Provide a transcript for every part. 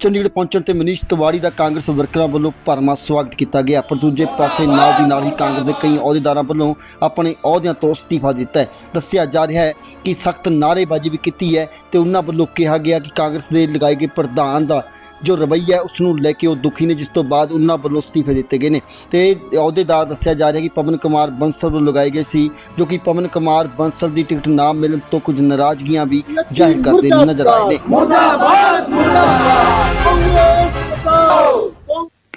ਚੰਡੀਗੜ੍ਹ ਪਹੁੰਚਣ ਤੇ ਮਨੀਸ਼ ਤਿਵਾੜੀ ਦਾ ਕਾਂਗਰਸ ਵਰਕਰਾਂ ਵੱਲੋਂ ਭਰਮਾ ਸਵਾਗਤ ਕੀਤਾ ਗਿਆ। ਪਰ ਦੂਜੇ ਪਾਸੇ ਨਾਲ ਦੀ ਨਾਲ ਹੀ ਕਾਂਗਰਸ ਦੇ ਕਈ ਅਹੁਦੇਦਾਰਾਂ ਵੱਲੋਂ ਆਪਣੇ ਅਹੁਦਿਆਂ ਤੋਂ ਅਸਤੀਫਾ ਦਿੱਤਾ ਹੈ। ਦੱਸਿਆ ਜਾ ਰਿਹਾ ਹੈ ਕਿ ਸਖਤ ਨਾਅਰੇਬਾਜ਼ੀ ਵੀ ਕੀਤੀ ਹੈ ਤੇ ਉਹਨਾਂ ਵੱਲੋਂ ਕਿਹਾ ਗਿਆ ਕਿ ਕਾਂਗਰਸ ਦੇ ਲਗਾਏ ਗਏ ਪ੍ਰਧਾਨ ਦਾ ਜੋ ਰਵੱਈਆ ਹੈ ਉਸ ਨੂੰ ਲੈ ਕੇ ਉਹ ਦੁਖੀ ਨੇ, ਜਿਸ ਤੋਂ ਬਾਅਦ ਉਹਨਾਂ ਵੱਲੋਂ ਅਸਤੀਫੇ ਦਿੱਤੇ ਗਏ ਨੇ। ਤੇ ਅਹੁਦੇਦਾਰ ਦੱਸਿਆ ਜਾ ਰਿਹਾ ਕਿ ਪਵਨ ਕੁਮਾਰ ਬੰਸਲ ਵੱਲੋਂ ਲਗਾਏ ਗਏ ਸੀ, ਜੋ ਕਿ ਪਵਨ ਕੁਮਾਰ ਬੰਸਲ ਦੀ ਟਿਕਟ ਨਾ ਮਿਲਣ ਤੋਂ ਕੁਝ ਨਾਰਾਜ਼ਗੀਆਂ ਵੀ ਜ਼ਾਹਿਰ ਕਰਦੇ ਨਜ਼ਰ ਆਏ ਨੇ।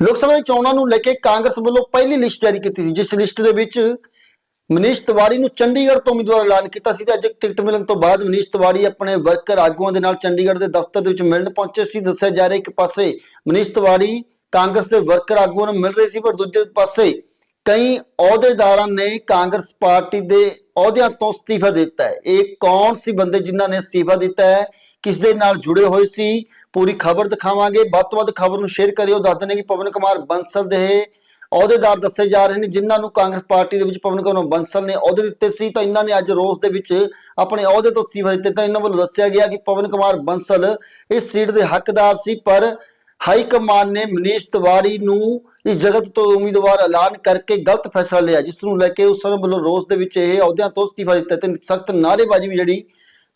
ਲੋਕ ਸਭਾ ਚੋਣਾਂ ਨੂੰ ਲੈ ਕੇ ਕਾਂਗਰਸ ਵੱਲੋਂ ਪਹਿਲੀ ਲਿਸਟ ਜਾਰੀ ਕੀਤੀ ਸੀ, ਜਿਸ ਲਿਸਟ ਦੇ ਵਿੱਚ ਮਨੀਸ਼ ਤਿਵਾੜੀ ਨੂੰ ਚੰਡੀਗੜ੍ਹ ਤੋਂ ਉਮੀਦਵਾਰ ਐਲਾਨ ਕੀਤਾ ਸੀ ਤੇ ਅੱਜ ਟਿਕਟ ਮਿਲਣ ਤੋਂ ਬਾਅਦ ਮਨੀਸ਼ ਤਿਵਾੜੀ ਆਪਣੇ ਵਰਕਰ ਆਗੂਆਂ ਦੇ ਨਾਲ ਚੰਡੀਗੜ੍ਹ ਦੇ ਦਫ਼ਤਰ ਦੇ ਵਿੱਚ ਮਿਲਣ ਪਹੁੰਚੇ ਸੀ। ਦੱਸਿਆ ਜਾ ਰਿਹਾ ਇੱਕ ਪਾਸੇ ਮਨੀਸ਼ ਤਿਵਾੜੀ ਕਾਂਗਰਸ ਦੇ ਵਰਕਰ ਆਗੂਆਂ ਨੂੰ ਮਿਲ ਰਹੇ ਸੀ, ਪਰ ਦੂਜੇ ਪਾਸੇ ਕਈ ਅਹੁਦੇਦਾਰਾਂ ਨੇ ਕਾਂਗਰਸ ਪਾਰਟੀ ਦੇ ਅਹੁਦਿਆਂ ਤੋਂ ਅਸਤੀਫਾ ਦਿੱਤਾ ਹੈ। ਇਹ ਕੌਣ ਸੀ ਬੰਦੇ ਜਿਨ੍ਹਾਂ ਨੇ ਅਸਤੀਫਾ ਦਿੱਤਾ ਹੈ? ਕਿਸ ਦੇ ਨਾਲ ਜੁੜੇ ਹੋਏ ਸੀ? ਪੂਰੀ ਖਬਰ ਦਿਖਾਵਾਂਗੇ। ਵੱਧ ਤੋਂ ਵੱਧ ਖਬਰ ਨੂੰ ਸ਼ੇਅਰ ਕਰਿਓ। ਦੱਸ ਦਿੰਦੇ ਕਿ ਪਵਨ ਕੁਮਾਰ ਬੰਸਲ ਦੇ ਅਹੁਦੇਦਾਰ ਦੱਸੇ ਜਾ ਰਹੇ ਨੇ, ਜਿਨ੍ਹਾਂ ਨੂੰ ਕਾਂਗਰਸ ਪਾਰਟੀ ਦੇ ਵਿੱਚ ਪਵਨ ਕੁਮਾਰ ਬੰਸਲ ਨੇ ਅਹੁਦੇ ਦਿੱਤੇ ਸੀ। ਤਾਂ ਇਹਨਾਂ ਨੇ ਅੱਜ ਰੋਸ ਦੇ ਵਿੱਚ ਆਪਣੇ ਅਹੁਦੇ ਤੋਂ ਅਸਤੀਫਾ ਦਿੱਤੇ। ਤਾਂ ਇਹਨਾਂ ਵੱਲੋਂ ਦੱਸਿਆ ਗਿਆ ਕਿ ਪਵਨ ਕੁਮਾਰ ਬੰਸਲ ਇਸ ਸੀਟ ਦੇ ਹੱਕਦਾਰ ਸੀ, ਪਰ ਹਾਈ ਕਮਾਨ ਨੇ ਮਨੀਸ਼ ਤਿਵਾੜੀ ਨੂੰ ਇਸ ਜਗਤ ਤੋਂ ਉਮੀਦਵਾਰ ਐਲਾਨ ਕਰਕੇ ਗਲਤ ਫੈਸਲਾ ਲਿਆ ਜਿਸ ਨੂੰ ਲੈ ਕੇ ਉਸ ਵੱਲੋਂ ਰੋਸ ਦੇ ਵਿੱਚ ਇਹ ਅਹੁਦਿਆਂ ਤੋਂ ਅਸਤੀਫਾ ਦਿੱਤਾ ਤੇ ਸਖਤ ਨਾਅਰੇਬਾਜ਼ੀ ਵੀ ਜਿਹੜੀ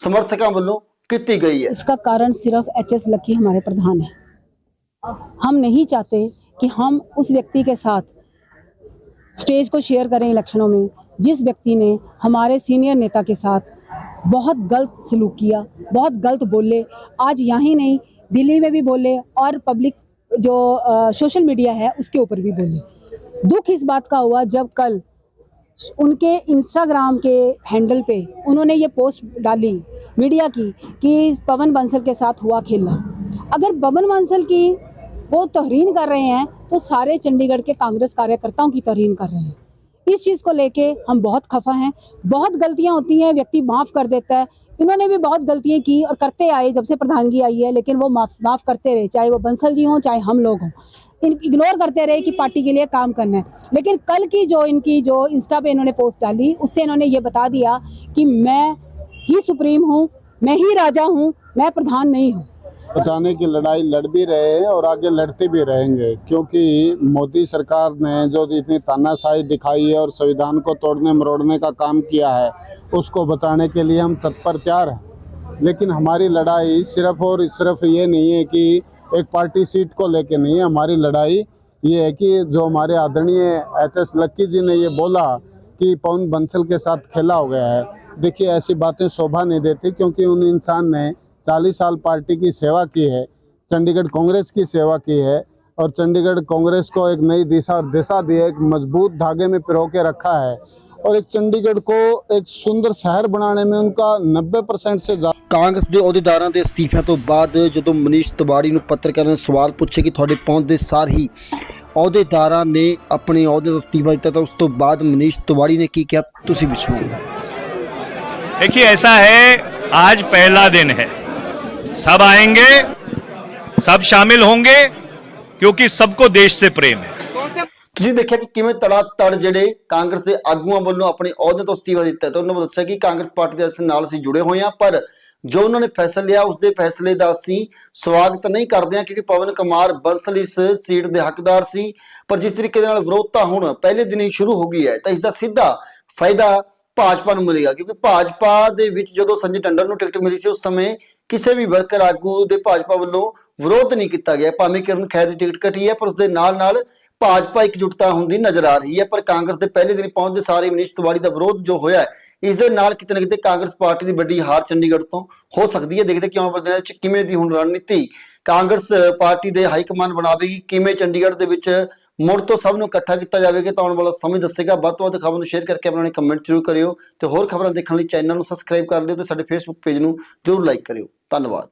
ਸਮਰਥਕਾਂ ਵੱਲੋਂ ਕੀਤੀ ਗਈ ਹੈ इसका कारण सिर्फ एच एस लक्की हमारे प्रधान है हम नहीं चाहते कि हम उस व्यक्ति के साथ स्टेज को शेयर करें इलेक्शनों में जिस व्यक्ति ने हमारे सीनियर नेता के साथ बहुत गलत सलूक किया बहुत गलत बोले आज यहाँ ही नहीं दिल्ली में भी बोले और पब्लिक जो सोशल मीडिया है, उसके ऊपर भी बोले। दुख इस बात का हुआ जब कल उनके इंस्टाग्राम के हैंडल पे उन्होंने ये पोस्ट डाली मीडिया की कि पवन बंसल के साथ हुआ खेला अगर पवन बंसल की वो तोहरीन कर रहे हैं तो सारे चंडीगढ़ के कांग्रेस कार्यकर्ताओं की तहरीन कर रहे हैं। इस चीज़ को लेके हम बहुत खफा हैं। बहुत गलतियाँ होती हैं, व्यक्ति माफ़ कर देता है। इन्होंने भी बहुत गलतियाँ की और करते आए जब से प्रधानगी आई है, लेकिन वो माफ़ माफ़ करते रहे, चाहे वो बंसल जी हों, चाहे हम लोग हों। इन इग्नोर करते रहे कि पार्टी के लिए काम करना है। लेकिन कल की जो इनकी, जो इंस्टा पे इन्होंने पोस्ट डाली, उससे इन्होंने ये बता दिया कि मैं ही सुप्रीम हूँ, मैं ही राजा हूँ, मैं प्रधान नहीं हूँ। बचाने की लड़ाई लड़ भी रहे हैं और आगे लड़ते भी रहेंगे, क्योंकि मोदी सरकार ने जो इतनी तानाशाही दिखाई है और संविधान को तोड़ने मरोड़ने का काम किया है, उसको बचाने के लिए हम तत्पर तैयार हैं। लेकिन हमारी लड़ाई सिर्फ़ और सिर्फ़ ये नहीं है कि एक पार्टी सीट को लेके नहीं है, हमारी लड़ाई ये है कि जो हमारे आदरणीय एच एस लक्की जी ने ये बोला कि पवन बंसल के साथ खेला हो गया है। देखिए ऐसी बातें शोभा नहीं देती, क्योंकि उन इंसान ने 40 साल पार्टी की सेवा की है चंडीगढ़ कांग्रेस की सेवा की है और चंडीगढ़ कांग्रेस को एक नई दिशा और दिशा दी है एक मजबूत धागे में पिरो के रखा है और एक चंडीगढ़ को एक सुंदर शहर बनाने में उनका 90 परसेंट से ज़्यादा ਕਾਂਗਰਸ ਦੇ ਅਹੁਦੇਦਾਰਾਂ ਦੇ ਅਸਤੀਫਿਆਂ ਤੋਂ ਬਾਅਦ ਜਦੋਂ ਮਨੀਸ਼ ਤਿਵਾੜੀ ਨੂੰ ਪੱਤਰਕਾਰਾਂ ਨੇ ਸਵਾਲ ਪੁੱਛੇ ਕਿ ਤੁਹਾਡੇ ਪਹੁੰਚਦੇ ਸਾਰ ਹੀ ਅਹੁਦੇਦਾਰਾਂ ਨੇ ਆਪਣੇ ਅਹੁਦੇ ਤੋਂ ਅਸਤੀਫਾ ਦਿੱਤਾ ਤਾਂ ਉਸ ਤੋਂ ਬਾਅਦ ਮਨੀਸ਼ ਤਿਵਾੜੀ ਨੇ ਕੀ ਕਿਹਾ ਤੁਸੀਂ ਵੀ ਸੁਣੋ देखिए ऐसा है आज पहला दिन है सब आएंगे सब शामिल होंगे क्योंकि सबको देश से प्रेम है ਤੁਸੀਂ ਦੇਖਿਆ ਕਿ ਕਿਵੇਂ ਤੜਾ ਤੜ ਜਿਹੜੇ ਕਾਂਗਰਸ ਦੇ ਆਗੂਆਂ ਵੱਲੋਂ ਆਪਣੇ ਅਹੁਦੇ ਤੋਂ ਅਸਤੀਫਾ ਦਿੱਤਾ ਤੇ ਉਹਨਾਂ ਨੇ ਦੱਸਿਆ ਕਿ ਕਾਂਗਰਸ ਪਾਰਟੀ ਦੇ ਅਸੀਂ ਨਾਲ ਅਸੀਂ ਜੁੜੇ ਹੋਏ ਹਾਂ ਪਰ ਜੋ ਉਹਨਾਂ ਨੇ ਫੈਸਲਾ ਲਿਆ ਉਸ ਦੇ ਫੈਸਲੇ ਦਾ ਅਸੀਂ ਸਵਾਗਤ ਨਹੀਂ ਕਰਦੇ ਹਾਂ ਕਿਉਂਕਿ ਪਵਨ ਕੁਮਾਰ ਬੰਸਲ ਇਸ ਸੀਟ ਦੇ ਹੱਕਦਾਰ ਸੀ ਪਰ ਜਿਸ ਤਰੀਕੇ ਦੇ ਨਾਲ ਵਿਰੋਧਤਾ ਹੁਣ ਪਹਿਲੇ ਦਿਨ ਹੀ ਸ਼ੁਰੂ ਹੋ ਗਈ ਹੈ ਤਾਂ ਇਸ ਦਾ ਸਿੱਧਾ ਫਾਇਦਾ ਭਾਜਪਾ ਨੂੰ ਮਿਲੇਗਾ, ਕਿਉਂਕਿ ਭਾਜਪਾ ਦੇ ਵਿੱਚ ਜਦੋਂ ਸੰਜੇ ਟੰਡਨ ਨੂੰ ਟਿਕਟ ਮਿਲੀ ਸੀ ਉਸ ਸਮੇਂ, ਕਿਸੇ ਵੀ ਵਰਕਰ ਆਗੂ ਦੇ ਭਾਜਪਾ ਵੱਲੋਂ ਵਿਰੋਧ ਨਹੀਂ ਕੀਤਾ ਗਿਆ, ਭਾਵੇਂ ਕਿਰਨ ਖੈਰ ਦੀ ਟਿਕਟ ਕੱਟੀ ਹੈ, ਪਰ ਉਸ ਦੇ ਨਾਲ ਨਾਲ ਭਾਜਪਾ ਇਕਜੁੱਟਤਾ ਹੁੰਦੀ ਨਜ਼ਰ ਆ ਰਹੀ ਹੈ, ਪਰ ਕਾਂਗਰਸ ਦੇ ਪਹਿਲੇ ਦਿਨ ਪਹੁੰਚਦੇ ਸਾਰੇ ਮਨੀਸ਼ ਤਿਵਾੜੀ ਦਾ ਵਿਰੋਧ ਜੋ ਹੋਇਆ ਹੈ, ਇਸ ਦੇ ਨਾਲ ਕਿਤੇ ਨਾ ਕਿਤੇ ਕਾਂਗਰਸ ਪਾਰਟੀ ਦੀ ਵੱਡੀ ਹਾਰ ਚੰਡੀਗੜ੍ਹ ਤੋਂ ਹੋ ਸਕਦੀ ਹੈ। ਦੇਖਦੇ ਕਿਉਂ ਬਦਲਿਆ ਵਿੱਚ ਕਿਵੇਂ ਦੀ ਹੁਣ ਰਣਨੀਤੀ ਕਾਂਗਰਸ ਪਾਰਟੀ ਦੇ ਹਾਈ ਕਮਾਂਡ ਬਣਾਵੇਗੀ, ਕਿਵੇਂ ਚੰਡੀਗੜ੍ਹ ਦੇ ਵਿੱਚ ਮੁੜ ਤੋਂ ਸਭ ਨੂੰ ਇਕੱਠਾ ਕੀਤਾ ਜਾਵੇਗਾ ਤਾਂ ਆਉਣ ਵਾਲਾ ਸਮੇਂ ਦੱਸੇਗਾ। ਵੱਧ ਤੋਂ ਵੱਧ ਖਬਰ ਨੂੰ ਸ਼ੇਅਰ ਕਰਕੇ ਆਪਣਾ ਕਮੈਂਟ ਜ਼ਰੂਰ ਕਰਿਓ ਤੇ ਹੋਰ ਖਬਰਾਂ ਦੇਖਣ ਲਈ ਚੈਨਲ ਨੂੰ ਸਬਸਕ੍ਰਾਈਬ ਕਰ ਲਿਓ ਤੇ ਸਾਡੇ ਫੇਸਬੁੱਕ ਪੇਜ ਨੂੰ ਜ਼ਰੂਰ ਲਾਈਕ ਕਰਿਓ। ਧੰਨਵਾਦ।